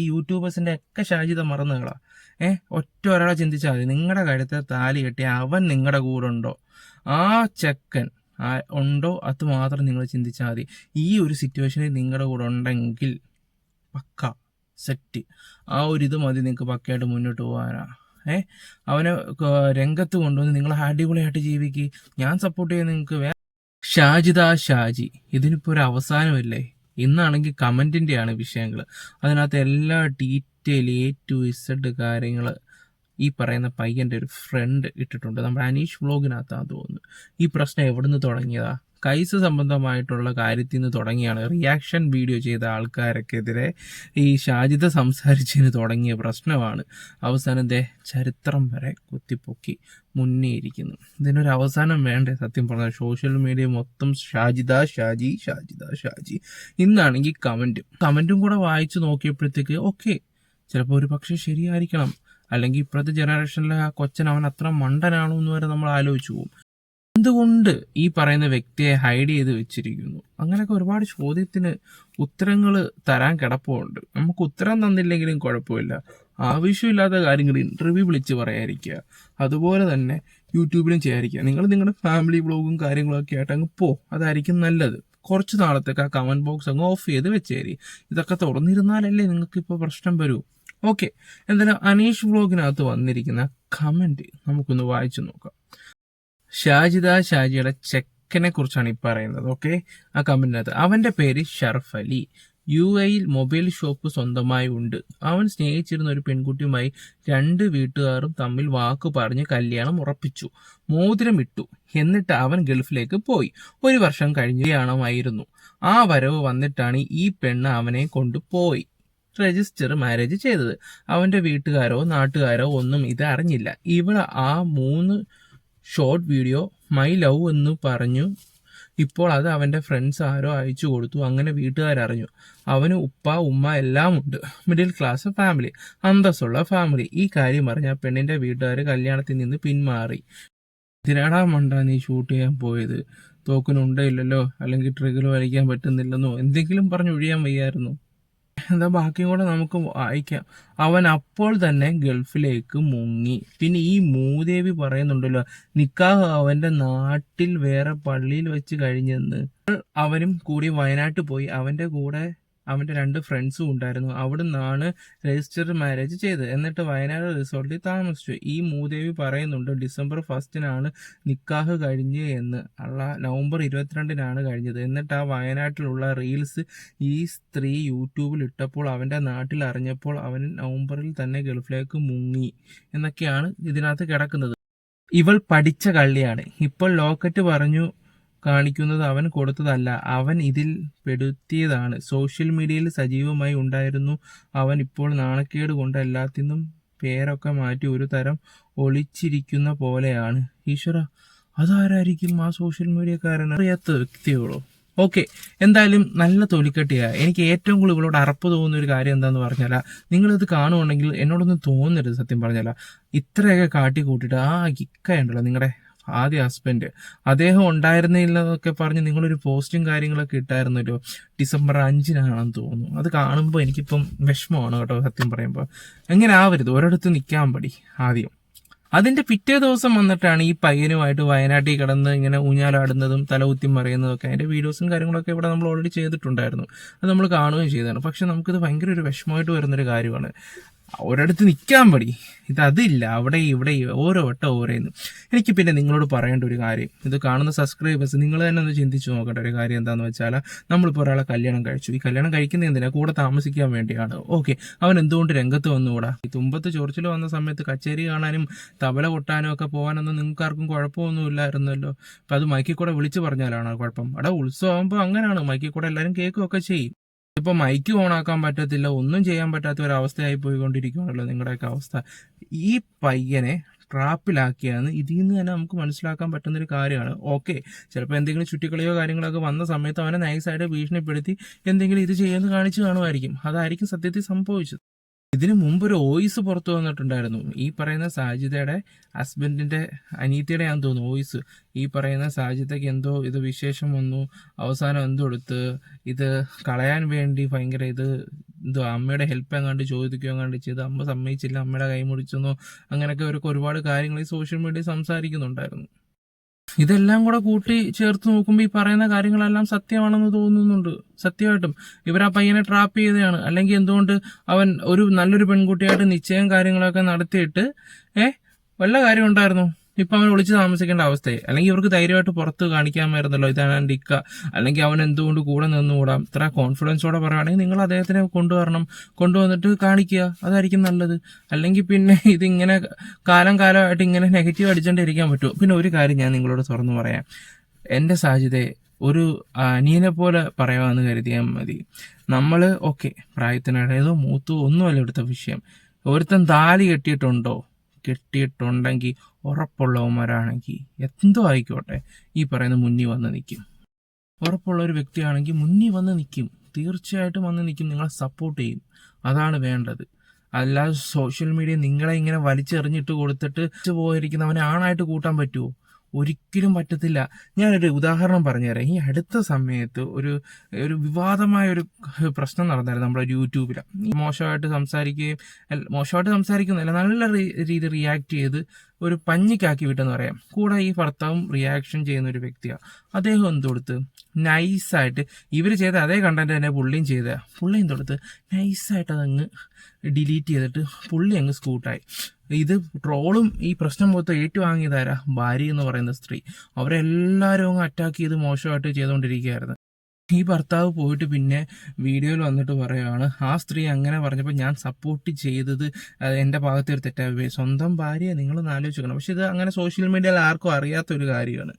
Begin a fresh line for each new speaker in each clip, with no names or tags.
ഈ യൂട്യൂബേഴ്സിന്റെ ഒക്കെ ഷാജിത മറന്നുകളാ ഏഹ് ഒറ്റ ഒരാളെ ചിന്തിച്ചാൽ മതി. നിങ്ങളുടെ കഴുത്തെ താലി കെട്ടി അവൻ നിങ്ങളുടെ കൂടെ ഉണ്ടോ? ആ ചെക്കൻ ഉണ്ടോ? അത് മാത്രം നിങ്ങൾ ചിന്തിച്ചാൽ മതി. ഈ ഒരു സിറ്റുവേഷനിൽ നിങ്ങളുടെ കൂടെ ഉണ്ടെങ്കിൽ പക്ക സെറ്റ് ആ ഒരു ഇത് മതി നിങ്ങൾക്ക് പക്കയായിട്ട് മുന്നോട്ട് പോകാനാ ഏ അവനെ രംഗത്ത് കൊണ്ടുവന്ന് നിങ്ങൾ അടിപൊളിയായിട്ട് ജീവിക്ക്. ഞാൻ സപ്പോർട്ട് ചെയ്യാൻ നിങ്ങൾക്ക് ഷാജിദ ഷാജി ഇതിനിപ്പോ ഒരു അവസാനമില്ലേ? ഇന്നാണെങ്കിൽ കമന്റിന്റെയാണ് വിഷയങ്ങൾ അതിനകത്ത് എല്ലാ ഡീറ്റെയിൽ എ ടു ഇസഡ് കാര്യങ്ങൾ ഈ പറയുന്ന പയ്യന്റെ ഒരു ഫ്രണ്ട് ഇട്ടിട്ടുണ്ട്. നമ്മുടെ അനീഷ് വ്ളോഗിനകത്താണ് തോന്നുന്നു. ഈ പ്രശ്നം എവിടുന്ന് തുടങ്ങിയതാ? കൈസ് സംബന്ധമായിട്ടുള്ള കാര്യത്തിൽ നിന്ന് തുടങ്ങിയാണ്. റിയാക്ഷൻ വീഡിയോ ചെയ്ത ആൾക്കാരൊക്കെതിരെ ഈ ഷാജിദ സംസാരിച്ചതിന് തുടങ്ങിയ പ്രശ്നമാണ്. അവസാനം ദേ ചരിത്രം വരെ കുത്തിപ്പൊക്കി മുന്നേയിരിക്കുന്നു. ഇതിനൊരു അവസാനം വേണ്ടേ സത്യം പറഞ്ഞാൽ? സോഷ്യൽ മീഡിയ മൊത്തം ഷാജിദ ഷാജി ഷാജിദ ഷാജി ഇന്നാണെങ്കിൽ കമന്റും കമന്റും കൂടെ വായിച്ചു നോക്കിയപ്പോഴത്തേക്ക് ഓക്കെ ചിലപ്പോൾ ഒരു പക്ഷേ ശരിയായിരിക്കണം. അല്ലെങ്കിൽ ഇപ്പോഴത്തെ ജനറേഷനിലെ ആ കൊച്ചൻ അവൻ അത്ര മണ്ടനാണോ എന്ന് വരെ നമ്മൾ ആലോചിച്ചു പോകും. എന്തുകൊണ്ട് ഈ പറയുന്ന വ്യക്തിയെ ഹൈഡ് ചെയ്ത് വെച്ചിരിക്കുന്നു? അങ്ങനെയൊക്കെ ഒരുപാട് ചോദ്യത്തിന് ഉത്തരങ്ങൾ തരാൻ കിടപ്പുണ്ട്. നമുക്ക് ഉത്തരം തന്നില്ലെങ്കിലും കുഴപ്പമില്ല. ആവശ്യമില്ലാത്ത കാര്യങ്ങൾ ഇന്റർവ്യൂ വിളിച്ച് പറയാതിരിക്കുക. അതുപോലെ തന്നെ യൂട്യൂബിലും ചെയ്യാതിരിക്കുക. നിങ്ങൾ നിങ്ങളുടെ ഫാമിലി വ്ളോഗും കാര്യങ്ങളൊക്കെ ആയിട്ട് അങ്ങ് പോ. അതായിരിക്കും നല്ലത്. കുറച്ച് നാളത്തേക്ക് ആ കമന്റ് ബോക്സ് അങ്ങ് ഓഫ് ചെയ്ത് വെച്ചേരി. ഇതൊക്കെ തുറന്നിരുന്നാലല്ലേ നിങ്ങൾക്ക് ഇപ്പോൾ പ്രശ്നം വരൂ. ഓക്കെ എന്തായാലും അനീഷ് വ്ളോഗിനകത്ത് വന്നിരിക്കുന്ന കമന്റ് നമുക്കൊന്ന് വായിച്ചു നോക്കാം. ഷാജിദ ഷാജിയുടെ ചെക്കനെ കുറിച്ചാണ് ഈ പറയുന്നത് ഓക്കെ ആ കമ്പനിനകത്ത്. അവന്റെ പേര് ഷർഫ് അലി. യു എയിൽ മൊബൈൽ ഷോപ്പ് സ്വന്തമായി ഉണ്ട്. അവൻ സ്നേഹിച്ചിരുന്ന ഒരു പെൺകുട്ടിയുമായി രണ്ട് വീട്ടുകാരും തമ്മിൽ വാക്ക് പറഞ്ഞ് കല്യാണം ഉറപ്പിച്ചു. മോതിരം ഇട്ടു എന്നിട്ട് അവൻ ഗൾഫിലേക്ക് പോയി. ഒരു വർഷം കഴിഞ്ഞാണമായിരുന്നു ആ വരവ് വന്നിട്ടാണ് ഈ പെണ്ണ് അവനെ കൊണ്ടുപോയി രജിസ്റ്റർ മാരേജ് ചെയ്തത്. അവന്റെ വീട്ടുകാരോ നാട്ടുകാരോ ഒന്നും ഇത് അറിഞ്ഞില്ല. ഇവിടെ ആ മൂന്ന് ഷോർട്ട് വീഡിയോ മൈ ലവ് എന്ന് പറഞ്ഞു. ഇപ്പോൾ അത് അവന്റെ ഫ്രണ്ട്സ് ആരോ അയച്ചു കൊടുത്തു. അങ്ങനെ വീട്ടുകാരറിഞ്ഞു. അവന് ഉപ്പ ഉമ്മ എല്ലാം ഉണ്ട്. മിഡിൽ ക്ലാസ് ഫാമിലി അന്തസ്സുള്ള ഫാമിലി ഈ കാര്യം അറിഞ്ഞ പെണ്ണിന്റെ വീട്ടുകാർ കല്യാണത്തിൽ നിന്ന് പിന്മാറി. തിരാടാ മണ്ട നീ ഷൂട്ട് ചെയ്യാൻ പോയത്? തോക്കിനുണ്ടയില്ലല്ലോ അല്ലെങ്കിൽ ട്രിഗർ വലിക്കാൻ പറ്റുന്നില്ലെന്നോ? എന്തെങ്കിലും പറഞ്ഞ് ഒഴിയാൻ വയ്യായിരുന്നു? എന്താ ബാക്കിയും കൂടെ നമുക്ക് വായിക്കാം. അവൻ അപ്പോൾ തന്നെ ഗൾഫിലേക്ക് മുങ്ങി. പിന്നെ ഈ മൂദേവി പറയുന്നുണ്ടല്ലോ നിക്കാഹ് അവന്റെ നാട്ടിൽ വേറെ പള്ളിയിൽ വെച്ച് കഴിഞ്ഞെന്ന്. അവനും കൂടി വയനാട്ടിൽ പോയി. അവന്റെ കൂടെ അവന്റെ രണ്ട് ഫ്രണ്ട്സും ഉണ്ടായിരുന്നു. അവിടെ നിന്നാണ് രജിസ്റ്റർ മാരേജ് ചെയ്തത്. എന്നിട്ട് വയനാട് റിസോർട്ടിൽ താമസിച്ചു. ഈ മൂദേവി പറയുന്നുണ്ട് ഡിസംബർ ഫസ്റ്റിനാണ് നിക്കാഹ് കഴിഞ്ഞ് എന്ന്. അള്ള നവംബർ ഇരുപത്തിരണ്ടിനാണ് കഴിഞ്ഞത്. എന്നിട്ട് ആ വയനാട്ടിലുള്ള റീൽസ് ഈ സ്ത്രീ യൂട്യൂബിൽ ഇട്ടപ്പോൾ അവന്റെ നാട്ടിൽ അറിഞ്ഞപ്പോൾ അവൻ നവംബറിൽ തന്നെ ഗൾഫിലേക്ക് മുങ്ങി എന്നൊക്കെയാണ് ഇതിനകത്ത് കിടക്കുന്നത്. ഇവൾ പഠിച്ച കള്ളിയാണ്. ഇപ്പോൾ ലോക്കറ്റ് പറഞ്ഞു കാണിക്കുന്നത് അവൻ കൊടുത്തതല്ല. അവൻ ഇതിൽ പെടുത്തിയതാണ്. സോഷ്യൽ മീഡിയയിൽ സജീവമായി ഉണ്ടായിരുന്നു. അവൻ ഇപ്പോൾ നാണക്കേട് കൊണ്ട് എല്ലാത്തിനും പേരൊക്കെ മാറ്റി ഒരു തരം ഒളിച്ചിരിക്കുന്ന പോലെയാണ്. ഈശ്വര അതാരായിരിക്കും ആ സോഷ്യൽ മീഡിയക്കാരൻ? അറിയാത്ത വ്യക്തികളോ ഓക്കെ എന്തായാലും നല്ല തൊലിക്കട്ടിയാ. എനിക്ക് ഏറ്റവും കൂടുതൽ ഇവളോട് അറപ്പ് തോന്നുന്ന ഒരു കാര്യം എന്താന്ന് പറഞ്ഞാൽ നിങ്ങളിത് കാണുവാണെങ്കിൽ എന്നോടൊന്നും തോന്നരുത് സത്യം പറഞ്ഞാൽ ഇത്രയൊക്കെ കാട്ടി കൂട്ടിയിട്ട് ആ ഇക്കയുണ്ടല്ലോ നിങ്ങളുടെ ആദ്യ ഹസ്ബൻഡ് അദ്ദേഹം ഉണ്ടായിരുന്നില്ലെന്നൊക്കെ പറഞ്ഞ് നിങ്ങളൊരു പോസ്റ്റും കാര്യങ്ങളൊക്കെ ഇട്ടായിരുന്നല്ലോ ഡിസംബർ അഞ്ചിനാണെന്ന് തോന്നുന്നു. അത് കാണുമ്പോൾ എനിക്കിപ്പം വിഷമമാണ് കേട്ടോ സത്യം പറയുമ്പോൾ എങ്ങനെ ആവരുത്? ഒരിടത്ത് നിൽക്കാൻ പടി ആദ്യം. അതിന്റെ പിറ്റേ ദിവസം വന്നിട്ടാണ് ഈ പയ്യനുമായിട്ട് വയനാട്ടിൽ കിടന്ന് ഇങ്ങനെ ഊഞ്ഞാലാടുന്നതും തലകുത്തി മറിയുന്നതും ഒക്കെ. അതിന്റെ വീഡിയോസും കാര്യങ്ങളൊക്കെ ഇവിടെ നമ്മൾ ഓൾറെഡി ചെയ്തിട്ടുണ്ടായിരുന്നു. അത് നമ്മൾ കാണുകയും ചെയ്തതാണ്. പക്ഷെ നമുക്കിത് ഭയങ്കര ഒരു വിഷമമായിട്ട് വരുന്നൊരു കാര്യമാണ്. ഒരിടത്ത് നിൽക്കാൻ പടി. ഇത് അതില്ല അവിടെ ഇവിടെ ഓരോ വട്ടം ഓരോന്ന്. എനിക്ക് പിന്നെ നിങ്ങളോട് പറയേണ്ട ഒരു കാര്യം. ഇത് കാണുന്ന സബ്സ്ക്രൈബേഴ്സ് നിങ്ങൾ തന്നെ ഒന്ന് ചിന്തിച്ചു നോക്കേണ്ട ഒരു കാര്യം എന്താണെന്ന് വെച്ചാൽ നമ്മളിപ്പോൾ ഒരാളെ കല്യാണം കഴിച്ചു. ഈ കല്യാണം കഴിക്കുന്ന എന്തിനാ? കൂടെ താമസിക്കാൻ വേണ്ടിയാണ്. ഓക്കെ. അവൻ എന്തുകൊണ്ട് രംഗത്ത് വന്നുകൂടാ? ഈ തുമ്പത്ത് ചൊറിച്ചിൽ വന്ന സമയത്ത് കച്ചേരി കാണാനും തബല കൊട്ടാനും ഒക്കെ പോകാനൊന്നും നിങ്ങൾക്ക് ആർക്കും കുഴപ്പമൊന്നും ഇല്ലായിരുന്നല്ലോ അപ്പം അത് മൈക്കിൽ കൂടെ വിളിച്ചു പറഞ്ഞാലാണോ കുഴപ്പം? അവിടെ ഉത്സവമാകുമ്പോൾ അങ്ങനെയാണ് മൈക്കിൽ കൂടെ എല്ലാവരും കേൾക്കുകയൊക്കെ ചെയ്യും. ഇപ്പൊ മൈക്ക് ഓൺ ആക്കാൻ പറ്റത്തില്ല ഒന്നും ചെയ്യാൻ പറ്റാത്ത ഒരു അവസ്ഥയായി പോയിക്കൊണ്ടിരിക്കുകയാണല്ലോ നിങ്ങളുടെയൊക്കെ അവസ്ഥ. ഈ പയ്യനെ ട്രാപ്പിലാക്കിയാണ് ഇതിൽ നിന്ന് തന്നെ നമുക്ക് മനസ്സിലാക്കാൻ പറ്റുന്ന ഒരു കാര്യമാണ്. ഓക്കെ ചിലപ്പോൾ എന്തെങ്കിലും ചുറ്റിക്കളിയോ കാര്യങ്ങളൊക്കെ വന്ന സമയത്ത് അവനെ നൈസായിട്ട് ഭീഷണിപ്പെടുത്തി എന്തെങ്കിലും ഇത് ചെയ്യുമെന്ന് കാണിച്ചു കാണുമായിരിക്കും. അതായിരിക്കും സത്യത്തിൽ സംഭവിച്ചത്. ഇതിനു മുമ്പ് ഒരു വോയിസ് പുറത്തു വന്നിട്ടുണ്ടായിരുന്നു. ഈ പറയുന്ന സാജിതയുടെ ഹസ്ബൻഡിന്റെ അനീത്തിയുടെ ഞാൻ തോന്നുന്നു വോയിസ്. ഈ പറയുന്ന സാജിതയ്ക്ക് എന്തോ ഇത് വിശേഷം വന്നു അവസാനം എന്തോ എടുത്ത് ഇത് കളയാൻ വേണ്ടി ഭയങ്കര ഇത് എന്തോ അമ്മയുടെ ഹെൽപ്പ് എങ്ങാണ്ട് ചോദിക്കുകയോ എങ്ങാണ്ട് ചെയ്ത് അമ്മ സമ്മതിച്ചില്ല അമ്മയുടെ കൈ മുടിച്ചെന്നോ അങ്ങനെയൊക്കെ അവർക്ക് ഒരുപാട് കാര്യങ്ങൾ ഈ സോഷ്യൽ മീഡിയ സംസാരിക്കുന്നുണ്ടായിരുന്നു. ഇതെല്ലാം കൂടെ കൂട്ടി ചേർത്ത് നോക്കുമ്പോൾ ഈ പറയുന്ന കാര്യങ്ങളെല്ലാം സത്യമാണെന്ന് തോന്നുന്നുണ്ട്. സത്യമായിട്ടും. ഇവർ ആ പയ്യനെ ട്രാപ്പ് ചെയ്തതാണ് അല്ലെങ്കിൽ എന്തുകൊണ്ട് അവൻ ഒരു നല്ലൊരു പെൺകുട്ടിയായിട്ട് നിശ്ചയം കാര്യങ്ങളൊക്കെ നടത്തിയിട്ട് ഏഹ് വല്ല കാര്യം ഉണ്ടായിരുന്നു? ഇപ്പൊ അവൻ ഒളിച്ച് താമസിക്കേണ്ട അവസ്ഥയെ അല്ലെങ്കിൽ ഇവർക്ക് ധൈര്യമായിട്ട് പുറത്ത് കാണിക്കാമായിരുന്നല്ലോ. ഇതാണ് ഇക്ക അല്ലെങ്കിൽ അവൻ എന്തുകൊണ്ട് കൂടെ നിന്നുകൂടാം ഇത്ര കോൺഫിഡൻസോടെ പറയുകയാണെങ്കിൽ നിങ്ങൾ അദ്ദേഹത്തിനെ കൊണ്ടുവരണം. കൊണ്ടുവന്നിട്ട് കാണിക്കുക. അതായിരിക്കും നല്ലത്. അല്ലെങ്കിൽ പിന്നെ ഇതിങ്ങനെ കാലം കാലമായിട്ട് ഇങ്ങനെ നെഗറ്റീവ് അടിച്ചുകൊണ്ടിരിക്കാൻ പറ്റുമോ? പിന്നെ ഒരു കാര്യം ഞാൻ നിങ്ങളോട് തുറന്നു പറയാം. എന്റെ സാധ്യതയെ ഒരു അനിയനെ പോലെ പറയാമെന്ന് കരുതിയാൽ മതി. നമ്മൾ ഓക്കെ പ്രായത്തിനടേതോ മൂത്തോ ഒന്നുമല്ല ഇവിടുത്തെ വിഷയം. ഒരുത്തൻ താലി കെട്ടിയിട്ടുണ്ടോ? കെട്ടിയിട്ടുണ്ടെങ്കിൽ ഉറപ്പുള്ളവന്മാരാണെങ്കിൽ എന്തോ ആയിക്കോട്ടെ. ഈ പറയുന്ന മുന്നിൽ വന്ന് നിൽക്കും ഉറപ്പുള്ള ഒരു വ്യക്തിയാണെങ്കിൽ മുന്നിൽ വന്ന് നിൽക്കും തീർച്ചയായിട്ടും വന്ന് നിൽക്കും നിങ്ങളെ സപ്പോർട്ട് ചെയ്യും. അതാണ് വേണ്ടത്. അല്ലാതെ സോഷ്യൽ മീഡിയ നിങ്ങളെ ഇങ്ങനെ വലിച്ചെറിഞ്ഞിട്ട് കൊടുത്തിട്ട് പോയിരിക്കുന്നവനെ ആണായിട്ട് കൂട്ടാൻ പറ്റുമോ ഒരിക്കലും പറ്റത്തില്ല. ഞാനൊരു ഉദാഹരണം പറഞ്ഞുതരാം. ഈ അടുത്ത സമയത്ത് ഒരു ഒരു വിവാദമായ ഒരു പ്രശ്നം നടന്നായിരുന്നു നമ്മുടെ യൂട്യൂബിൽ. മോശമായിട്ട് സംസാരിക്കുകയും മോശമായിട്ട് സംസാരിക്കുന്നില്ല നല്ല രീതിയിൽ റിയാക്ട് ചെയ്ത് ഒരു പഞ്ഞിക്കാക്കി വിട്ടെന്ന് പറയാം. കൂടെ ഈ ഭർത്താവും റിയാക്ഷൻ ചെയ്യുന്ന ഒരു വ്യക്തിയാണ് അദ്ദേഹം എന്ത് കൊടുത്ത്? നൈസായിട്ട് ഇവർ ചെയ്ത അതേ കണ്ടന്റ് തന്നെ പുള്ളിയും ചെയ്ത പുള്ളി എന്ത് കൊടുത്ത്? നൈസായിട്ട് അതങ്ങ് ഡിലീറ്റ് ചെയ്തിട്ട് പുള്ളി അങ്ങ് സ്കൂട്ടായി ഇത് ട്രോളും ഈ പ്രശ്നം മൊത്തം ഏറ്റുവാങ്ങിയതാരാ? ഭാര്യ എന്ന് പറയുന്ന സ്ത്രീ. അവരെല്ലാവരും അങ്ങ് അറ്റാക്ക് ചെയ്ത് മോശമായിട്ട് ചെയ്തുകൊണ്ടിരിക്കുകയായിരുന്നു. ഈ ഭർത്താവ് പോയിട്ട് പിന്നെ വീഡിയോയിൽ വന്നിട്ട് പറയുകയാണ് ആ സ്ത്രീ അങ്ങനെ പറഞ്ഞപ്പോൾ ഞാൻ സപ്പോർട്ട് ചെയ്തത് എന്റെ ഭാഗത്ത് ഒരു തെറ്റായി സ്വന്തം ഭാര്യയെ നിങ്ങളൊന്ന് ആലോചിക്കണം. പക്ഷെ ഇത് അങ്ങനെ സോഷ്യൽ മീഡിയയിൽ ആർക്കും അറിയാത്ത ഒരു കാര്യമാണ്.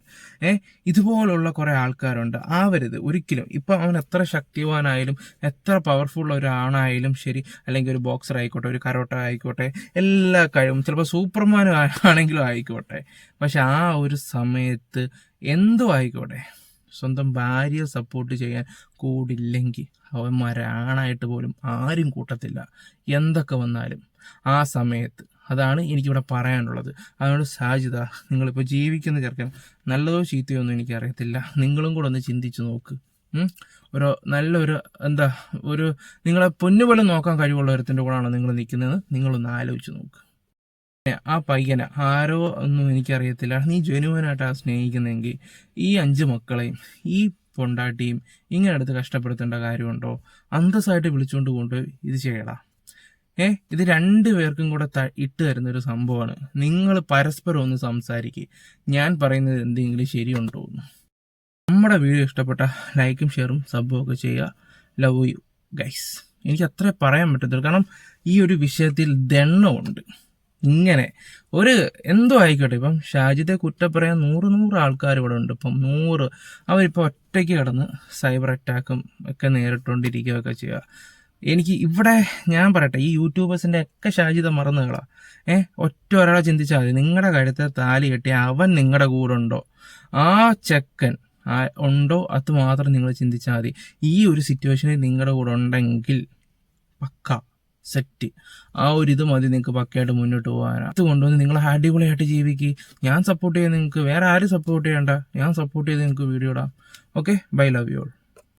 ഏ ഇതുപോലുള്ള കുറേ ആൾക്കാരുണ്ട്. ആവരുത്. ഒരിക്കലും. ഇപ്പം അവൻ എത്ര ശക്തിവാനായാലും എത്ര പവർഫുൾ ഒരാണായാലും ശരി അല്ലെങ്കിൽ ഒരു ബോക്സർ ആയിക്കോട്ടെ ഒരു കരോട്ട ആയിക്കോട്ടെ എല്ലാ കഴിവും ചിലപ്പോൾ സൂപ്പർമാനും ആണെങ്കിലും ആയിക്കോട്ടെ. പക്ഷെ ആ ഒരു സമയത്ത് എന്തോ ആയിക്കോട്ടെ. സ്വന്തം ഭാര്യയെ സപ്പോർട്ട് ചെയ്യാൻ കൂടില്ലെങ്കിൽ അവന്മാരാണായിട്ട് പോലും ആരും കൂട്ടത്തില്ല. എന്തൊക്കെ വന്നാലും ആ സമയത്ത് അതാണ് എനിക്കിവിടെ പറയാനുള്ളത്. അതുകൊണ്ട് സാജിത നിങ്ങളിപ്പോൾ ജീവിക്കുന്ന ചെറുക്കൻ നല്ലതോ ചീത്തയോ ഒന്നും എനിക്കറിയത്തില്ല. നിങ്ങളും കൂടെ ഒന്ന് ചിന്തിച്ച് നോക്ക്. ഒരു നല്ലൊരു എന്താ ഒരു നിങ്ങളെ പൊന്നുപോലെ നോക്കാൻ കഴിവുള്ള ഒരുത്തിന്റെ കൂടെയാണോ നിങ്ങൾ നിൽക്കുന്നത്? നിങ്ങളൊന്ന് ആലോചിച്ച് നോക്ക്. ആ പയ്യനെ ആരോ ഒന്നും എനിക്കറിയത്തില്ല. നീ ജനുവനായിട്ടാ സ്നേഹിക്കുന്നതെങ്കിൽ ഈ അഞ്ച് മക്കളെയും ഈ പൊണ്ടാട്ടിയും ഇങ്ങനെ അടുത്ത് കഷ്ടപ്പെടുത്തേണ്ട കാര്യമുണ്ടോ? അന്തസ്സായിട്ട് വിളിച്ചുകൊണ്ട് കൊണ്ട് ഇത് ചെയ്യടാ. ഏ ഇത് രണ്ടു പേർക്കും കൂടെ ഇട്ട് തരുന്ന ഒരു സംഭവമാണ്. നിങ്ങൾ പരസ്പരം ഒന്ന് സംസാരിക്കുക ഞാൻ പറയുന്നത് എന്തെങ്കിലും ശരിയുണ്ടോ നമ്മുടെ വീഡിയോ ഇഷ്ടപ്പെട്ട ലൈക്കും ഷെയറും സബും ഒക്കെ ചെയ്യുക. ലവ് യു ഗൈസ് എനിക്ക് അത്രേ പറയാൻ പറ്റത്തുള്ളൂ. കാരണം ഈ ഒരു വിഷയത്തിൽ ദണ്ണമുണ്ട് ഇങ്ങനെ. ഒരു എന്തോ ആയിക്കോട്ടെ. ഇപ്പം ഷാജിത്തെ കുറ്റം പറയാൻ നൂറ് നൂറ് ആൾക്കാർ ഇവിടെ ഉണ്ട്. ഇപ്പം നൂറ്. അവരിപ്പോൾ ഒറ്റയ്ക്ക് കിടന്ന് സൈബർ അറ്റാക്കും ഒക്കെ നേരിട്ടുകൊണ്ടിരിക്കുകയൊക്കെ ചെയ്യുക. എനിക്ക് ഇവിടെ ഞാൻ പറയട്ടെ ഈ യൂട്യൂബേഴ്സിന്റെ ഒക്കെ ഷാജിത മറന്നുകളാ ഏഹ് ഒറ്റ ഒരാളെ ചിന്തിച്ചാൽ മതി. നിങ്ങളുടെ കഴുത്തെ താലി കെട്ടി അവൻ നിങ്ങളുടെ കൂടെ ഉണ്ടോ? ആ ചെക്കൻ ഉണ്ടോ? അത് മാത്രം നിങ്ങൾ ചിന്തിച്ചാൽ മതി. ഈ ഒരു സിറ്റുവേഷനിൽ നിങ്ങളുടെ കൂടെ ഉണ്ടെങ്കിൽ പക്ക. സെറ്റ്. ആ ഒരു ഇത് മതി നിങ്ങൾക്ക് പക്കയായിട്ട് മുന്നോട്ട് പോകാൻ അത് കൊണ്ടുവന്ന് നിങ്ങൾ അടിപൊളിയായിട്ട് ജീവിക്കുക ഞാൻ സപ്പോർട്ട് ചെയ്യാൻ നിങ്ങൾക്ക് വേറെ ആരും സപ്പോർട്ട് ചെയ്യണ്ട. ഞാൻ സപ്പോർട്ട് ചെയ്ത് നിങ്ങൾക്ക് വീഡിയോ ഇടാം. Okay bye love you all